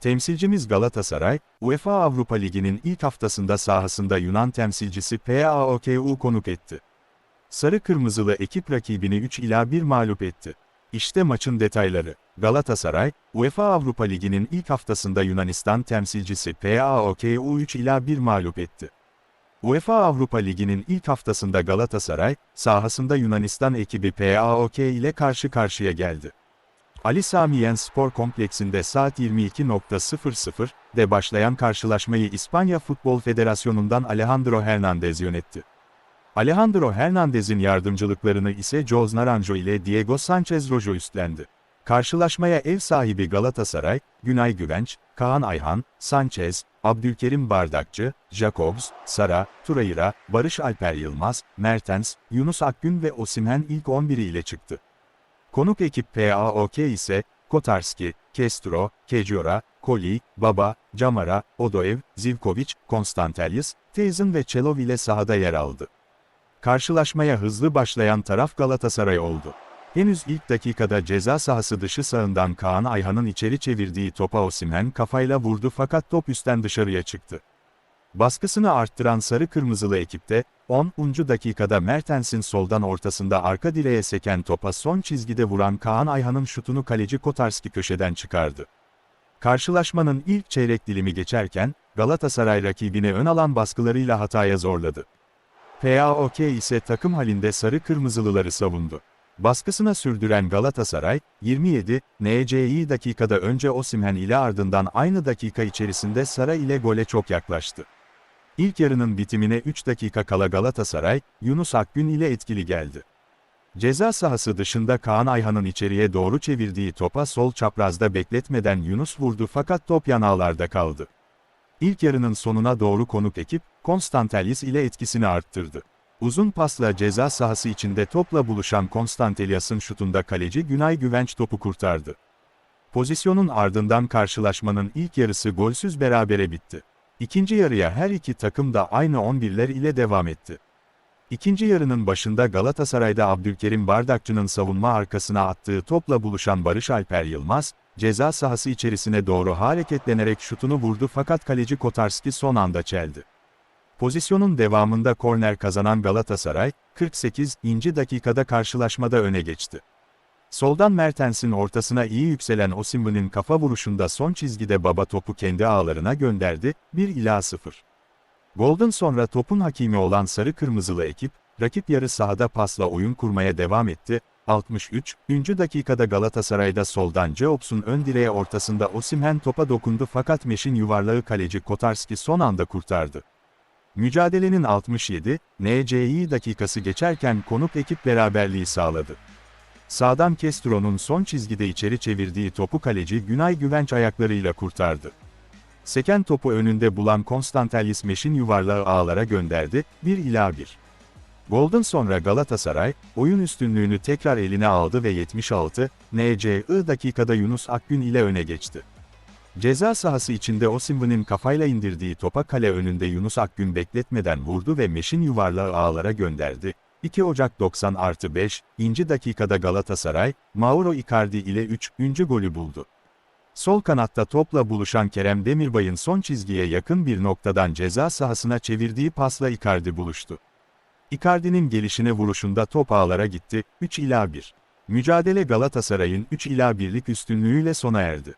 Temsilcimiz Galatasaray, UEFA Avrupa Ligi'nin ilk haftasında sahasında Yunan temsilcisi PAOK'u konuk etti. Sarı Kırmızılı ekip rakibini 3 ila 1 mağlup etti. İşte maçın detayları. Galatasaray, UEFA Avrupa Ligi'nin ilk haftasında Yunanistan temsilcisi PAOK'u 3 ila 1 mağlup etti. UEFA Avrupa Ligi'nin ilk haftasında Galatasaray, sahasında Yunanistan ekibi PAOK ile karşı karşıya geldi. Ali Sami Yen Spor Kompleksinde saat 22.00'de başlayan karşılaşmayı İspanya Futbol Federasyonu'ndan Alejandro Hernandez yönetti. Alejandro Hernandez'in yardımcılıklarını ise Jos Naranjo ile Diego Sanchez Rojo üstlendi. Karşılaşmaya ev sahibi Galatasaray, Günay Güvenç, Kaan Ayhan, Sanchez, Abdülkerim Bardakçı, Jacobs, Sara, Turayra, Barış Alper Yılmaz, Mertens, Yunus Akgün ve Osimhen ilk 11'i ile çıktı. Konuk ekip PAOK ise, Kotarski, Kestro, Kejora, Koli, Baba, Camara, Odoev, Zivkovic, Konstantelius, Teyzin ve Çelov ile sahada yer aldı. Karşılaşmaya hızlı başlayan taraf Galatasaray oldu. Henüz ilk dakikada ceza sahası dışı sağından Kaan Ayhan'ın içeri çevirdiği topa Osimhen kafayla vurdu fakat top üstten dışarıya çıktı. Baskısını arttıran sarı kırmızılı ekipte, 10. dakikada Mertens'in soldan ortasında arka direğe seken topa son çizgide vuran Kaan Ayhan'ın şutunu kaleci Kotarski köşeden çıkardı. Karşılaşmanın ilk çeyrek dilimi geçerken, Galatasaray rakibini ön alan baskılarıyla hataya zorladı. PAOK ise takım halinde sarı kırmızılıları savundu. Baskısına sürdüren Galatasaray, 27, NC'yi dakikada önce Osimhen ile ardından aynı dakika içerisinde Sara ile gole çok yaklaştı. İlk yarının bitimine 3 dakika kala Galatasaray, Yunus Akgün ile etkili geldi. Ceza sahası dışında Kaan Ayhan'ın içeriye doğru çevirdiği topa sol çaprazda bekletmeden Yunus vurdu fakat top yanağlarda kaldı. İlk yarının sonuna doğru konuk ekip, Konstantelis ile etkisini arttırdı. Uzun pasla ceza sahası içinde topla buluşan Konstantelias'ın şutunda kaleci Günay Güvenç topu kurtardı. Pozisyonun ardından karşılaşmanın ilk yarısı golsüz berabere bitti. İkinci yarıya her iki takım da aynı 11'ler ile devam etti. İkinci yarının başında Galatasaray'da Abdülkerim Bardakçı'nın savunma arkasına attığı topla buluşan Barış Alper Yılmaz, ceza sahası içerisine doğru hareketlenerek şutunu vurdu fakat kaleci Kotarski son anda çeldi. Pozisyonun devamında korner kazanan Galatasaray, 48. dakikada karşılaşmada öne geçti. Soldan Mertens'in ortasına iyi yükselen Osimhen'in kafa vuruşunda son çizgide baba topu kendi ağlarına gönderdi, 1 ila 0. Golden sonra topun hakimi olan sarı kırmızılı ekip, rakip yarı sahada pasla oyun kurmaya devam etti. 63. dakikada Galatasaray'da soldan Ceops'un ön direğe ortasında Osimhen topa dokundu fakat Meş'in yuvarlağı kaleci Kotarski son anda kurtardı. Mücadelenin 67, NC'yi dakikası geçerken konuk ekip beraberliği sağladı. Sağdan Kestro'nun son çizgide içeri çevirdiği topu kaleci Günay Güvenç ayaklarıyla kurtardı. Seken topu önünde bulan Konstantelis Meş'in yuvarlağı ağlara gönderdi, 1 ila 1. Golden sonra Galatasaray, oyun üstünlüğünü tekrar eline aldı ve 76, NCI dakikada Yunus Akgün ile öne geçti. Ceza sahası içinde Osimhen'in kafayla indirdiği topa kale önünde Yunus Akgün bekletmeden vurdu ve Meş'in yuvarlağı ağlara gönderdi. 2 Ocak 90 artı 5, inci dakikada Galatasaray, Mauro Icardi ile 3. golü buldu. Sol kanatta topla buluşan Kerem Demirbay'ın son çizgiye yakın bir noktadan ceza sahasına çevirdiği pasla Icardi buluştu. Icardi'nin gelişine vuruşunda top ağlara gitti, 3 ila 1. Mücadele Galatasaray'ın 3 ila 1'lik üstünlüğüyle sona erdi.